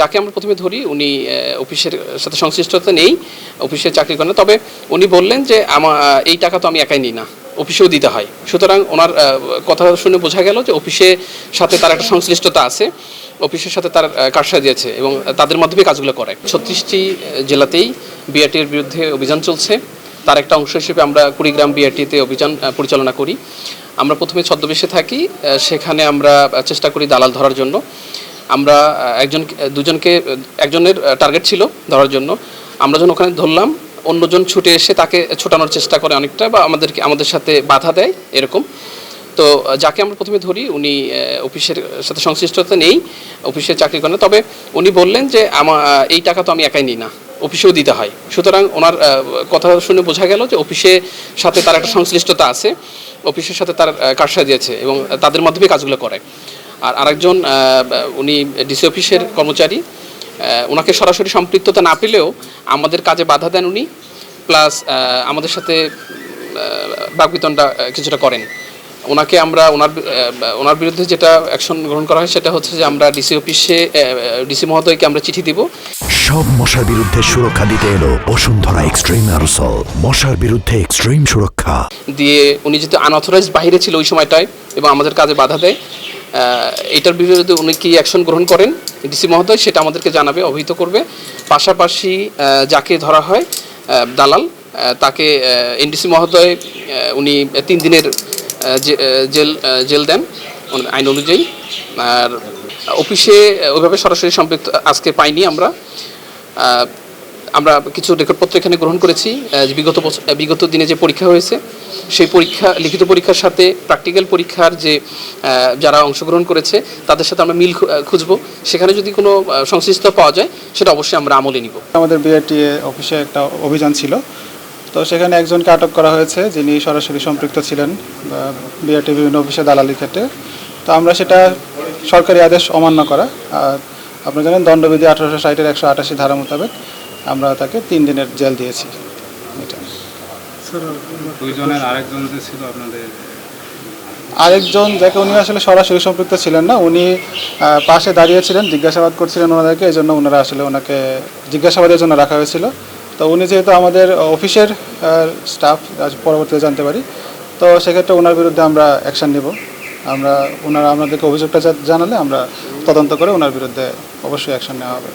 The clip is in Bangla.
যাকে আমরা প্রথমে ধরি, উনি অফিসের সাথে সংশ্লিষ্টতা নেই অফিসে চাকরি করেন তবে উনি বললেন যে আমার এই টাকা তো আমি একাই নিই না, অফিসেও দিতে হয়। সুতরাং ওনার কথা শুনে বোঝা গেল যে অফিসের সাথে তার একটা সংশ্লিষ্টতা আছে, অফিসের সাথে তার কারসা দিয়েছে এবং তাদের মাধ্যমে কাজগুলো করে। ছত্রিশটি জেলাতেই বিআরটির বিরুদ্ধে অভিযান চলছে। তার একটা অংশ হিসেবে আমরা কুড়িগ্রাম বিআরটিতে অভিযান পরিচালনা করি। আমরা প্রথমে ছদ্মবেশে থাকি সেখানে আমরা চেষ্টা করি দালাল ধরার জন্য। আমরা একজন, দুজনকে, একজনের টার্গেট ছিল ধরার জন্য। আমরা যখন ওখানে ধরলাম, অন্যজন ছুটে এসে তাকে ছোটানোর চেষ্টা করে অনেকটা বা আমাদেরকে, আমাদের সাথে বাধা দেয় এরকম। তো, যাকে আমরা প্রথমে ধরি, উনি অফিসের সাথে সংশ্লিষ্টতা নেই, অফিসে চাকরি করেন তবে উনি বললেন যে আমার এই টাকা তো আমি একাই নিই না, অফিসেও দিতে হয়। সুতরাং ওনার কথা শুনে বোঝা গেল যে অফিসের সাথে তার একটা সংশ্লিষ্টতা আছে, অফিসের সাথে তার কারসা দিয়েছে এবং তাদের মাধ্যমে কাজগুলো করে। আর আরেকজন উনি ডিসি অফিসের কর্মচারী ওনাকে সরাসরি সম্পৃক্ততা না পেলেও আমাদের কাজে বাধা দেন উনি প্লাস আমাদের সাথে বাকবিতনটা কিছুটা করেন। ওনাকে আমরা ওনার ওনার বিরুদ্ধে যেটা অ্যাকশন গ্রহণ করা হয় সেটা হচ্ছে যে আমরা ডিসি অফিসে ডিসি মহোদয়কে আমরা চিঠি দিব। সব মশার বিরুদ্ধে সুরক্ষা দিতে এলো বসুন্ধরা এক্সট্রিম অ্যারোসল মশার বিরুদ্ধে এক্সট্রিম সুরক্ষা। দিয়ে উনি যেহেতু আনঅথরাইজ বাইরে ছিল ওই সময়টায় এবং আমাদের কাজে বাধা দেয় এটার বিরুদ্ধে উনি কি অ্যাকশন গ্রহণ করেন? ডিসি মহোদয়, সেটা আমাদেরকে জানাবে, অবহিত করবে। পাশাপাশি যাকে ধরা হয় দালাল তাকে এনডিসি মহোদয় উনি তিন দিনের জেল জেল দেন আইন অনুযায়ী। আর অফিসে ওইভাবে সরাসরি সম্পৃক্ত আজকে পাইনি আমরা। আমরা কিছু রেকর্ডপত্র এখানে গ্রহণ করেছি। বিগত বিগত দিনে যে পরীক্ষা হয়েছে সেই পরীক্ষা, লিখিত পরীক্ষার সাথে প্র্যাকটিক্যাল পরীক্ষার যে যারা অংশগ্রহণ করেছে, তাদের সাথে আমরা মিল খুঁজবো। সেখানে যদি কোনো সংশ্লিষ্ট পাওয়া যায়, সেটা অবশ্যই আমরা আমলে নিব। আমাদের বিআরটিএ অফিসে একটা অভিযান ছিল। তো সেখানে একজনকে আটক করা হয়েছে, যিনি সরাসরি সম্পৃক্ত ছিলেন বিআরটি বিভিন্ন অফিসে দালালির ক্ষেত্রে। তো আমরা সেটা সরকারি আদেশ অমান্য করা। আর জানেন, দণ্ডবিধি আঠারোশো ষাটের একশো আটাশি ধারা মোতাবেক আমরা তাকে তিন দিনের জেল দিয়েছি। দুইজনের আরেকজন যে ছিল আপনাদের? আরেকজন যাকে উনি আসলে সরাসরি সম্পৃক্ত ছিলেন না, উনি পাশে দাঁড়িয়েছিলেন জিজ্ঞাসাবাদ করছিলেন ওনাদেরকে এই জন্য ওনারা আসলে ওনাকে জিজ্ঞাসাবাদের জন্য রাখা হয়েছিল। তো উনি যেহেতু আমাদের অফিসের স্টাফ পরবর্তীতে জানতে পারি, তো সেক্ষেত্রে ওনার বিরুদ্ধে আমরা অ্যাকশন নিব। আমরা ওনারা আমাদেরকে অভিযোগটা জানালে আমরা তদন্ত করে ওনার বিরুদ্ধে অবশ্যই অ্যাকশন নেওয়া হবে।